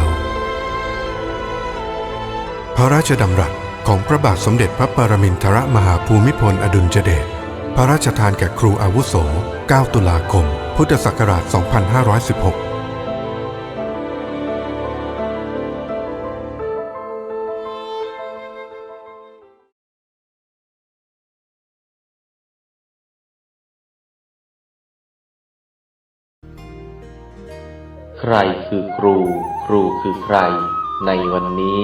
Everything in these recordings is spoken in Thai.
ว ระราชดำรัสของพระบาทสมเด็จพระปรมินทรมหาภูมิพลอดุลยเดช พระราชทานแก่ครูอาวุโส 9 ตุลาคม พุทธศักราช 2516ใครคือครู ครูคือใคร ในวันนี้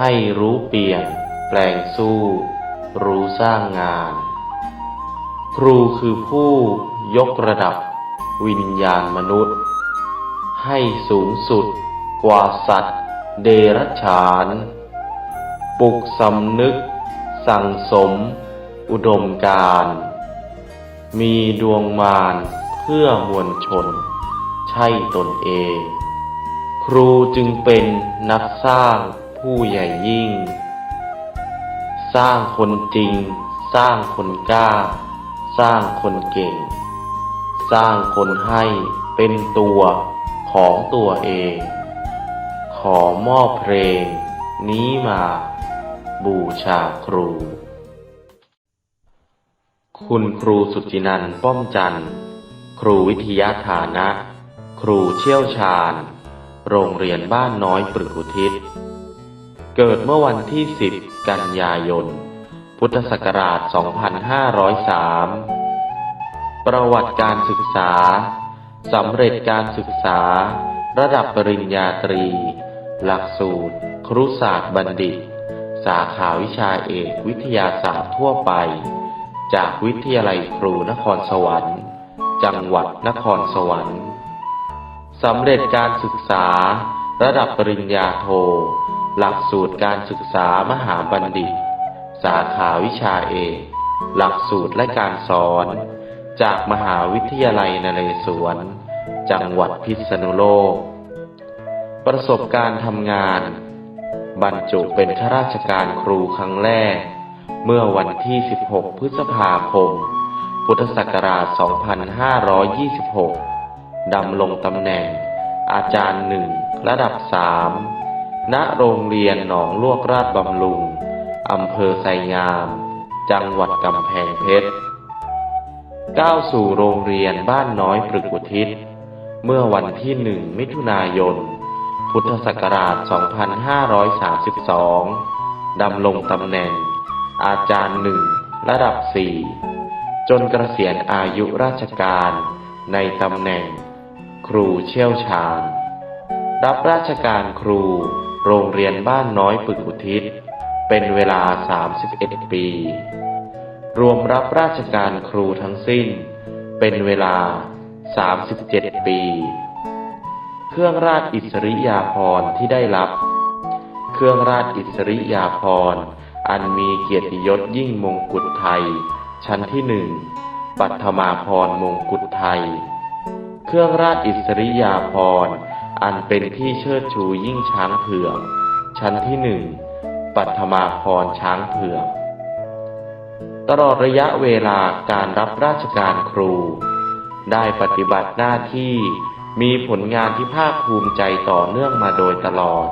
ให้รู้เปลี่ยน แปลงสู้ รู้สร้างงาน ครูคือผู้ยกระดับ วิญญาณมนุษย์ ให้สูงสุด กว่าสัตว์ เดรัจฉาน ปลุกสำนึก สั่งสม อุดมการ มีดวงมารเพื่อมวลชน ใช่ตนเอง ครูจึงเป็นนักสร้าง ผู้ใหญ่ยิ่ง สร้างคนจริง สร้างคนกล้า สร้างคนเก่ง สร้างคนให้เป็นตัวของตัวเอง ขอมอบเพลง นี้มา บูชาครู คุณครูสุจินันท์ป้อมจันทร์ ครูวิทยาฐานะ ครูเชี่ยวชาญ โรงเรียนบ้านน้อยปรึกอุทิศ เกิดเมื่อวันที่ 10 กันยายน พุทธศักราช 2503 ประวัติการศึกษา สำเร็จการศึกษา ระดับปริญญาตรี หลักสูตร ครุศาสตร์บัณฑิต สาขาวิชาเอกวิทยาศาสตร์ทั่วไป จากวิทยาลัยครูนครสวรรค์ จังหวัดนครสวรรค์ สำเร็จการศึกษา ระดับปริญญาโท หลักสูตรการศึกษามหาบัณฑิต สาขาวิชาเอกหลักสูตรและการสอน จากมหาวิทยาลัยนเรศวร จังหวัดพิษณุโลก ประสบการณ์ทำงาน บรรจุเป็นข้าราชการครูครั้งแรก เมื่อวันที่ 16 พฤษภาคม พุทธศักราช 2526 ดำรงตำแหน่ง อาจารย์หนึ่งระดับสาม ณโรงเรียนหนองลวกราชบำรุง อำเภอไซงาม จังหวัดกำแพงเพชร ก้าวสู่โรงเรียนบ้านน้อยปรึกอุทิศ เมื่อวันที่หนึ่งมิถุนายน พุทธศักราช 2532 ดำรงตำแหน่ง อาจารย์หนึ่งระดับสี่จนเกษียณอายุราชการในตำแหน่ง ครูเชี่ยวชาญ รับราชการครู โรงเรียนบ้านน้อยปึกอุทิศ เป็นเวลา 31 ปี รวมรับราชการครูทั้งสิ้น เป็นเวลา 37 ปี เครื่องราชอิสริยาภรณ์ที่ได้รับ เครื่องราชอิสริยาภรณ์อันมีเกียรติยศยิ่งมงกุฎไทย ชั้นที่หนึ่งปัทมาพรมงกุฎไทย เครื่องราชอิสริยาภรณ์ อันเป็นที่เชิดชูยิ่งช้างเผือก ชั้นที่หนึ่ง ปัทมาพรช้างเผือก ตลอดระยะเวลาการรับราชการครู ได้ปฏิบัติหน้าที่มีผลงานที่ภาคภูมิใจต่อเนื่องมาโดยตลอด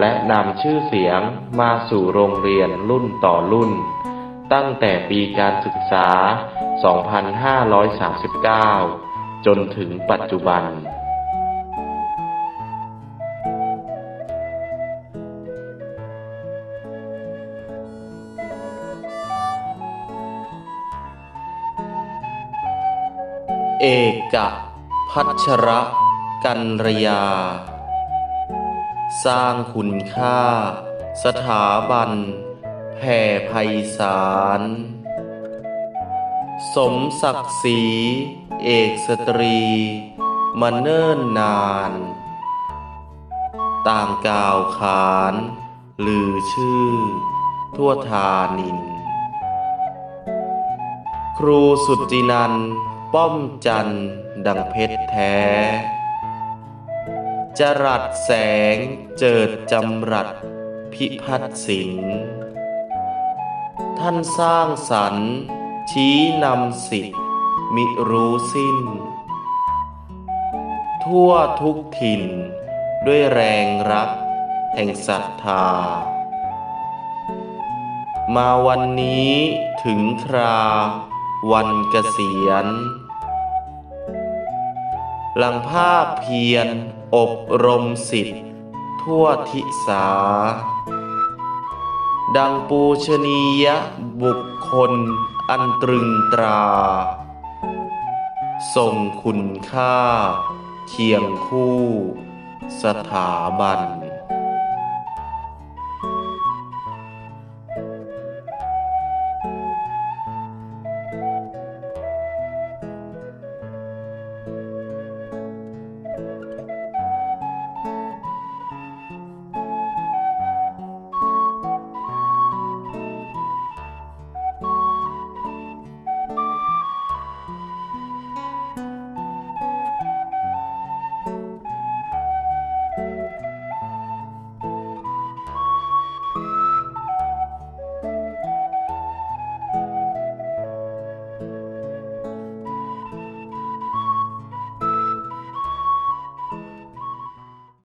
และนำชื่อเสียงมาสู่โรงเรียนรุ่นต่อรุ่น ตั้งแต่ปีการศึกษา 2539 จนถึงปัจจุบัน เอกพัชระกันรยา สร้างคุณค่า สถาบันแผ่ไพศาล สมศักดิ์ศรีเอกสตรีมาเนิ่นนาน ต่างกล่าวขานลือชื่อ ทั่วทานิน ครูสุจินัน ป้อมจันดังเพชรแท้ จรัสแสงเจิดจำรัดพิพัฒน์ศิลป์ท่านสร้างสรรค์ชี้นำสิทธิ์มิรู้สิ้น ทั่วทุกถิ่นด้วยแรงรัก แห่งศรัทธา มาวันนี้ถึงคราวันเกษียณ หลังภาพเพียรอบรมสิทธิ์ทั่วทิสา ดังปูชนียบุคคลอันตรึงตรา ทรงคุณค่าเคียงคู่สถาบัน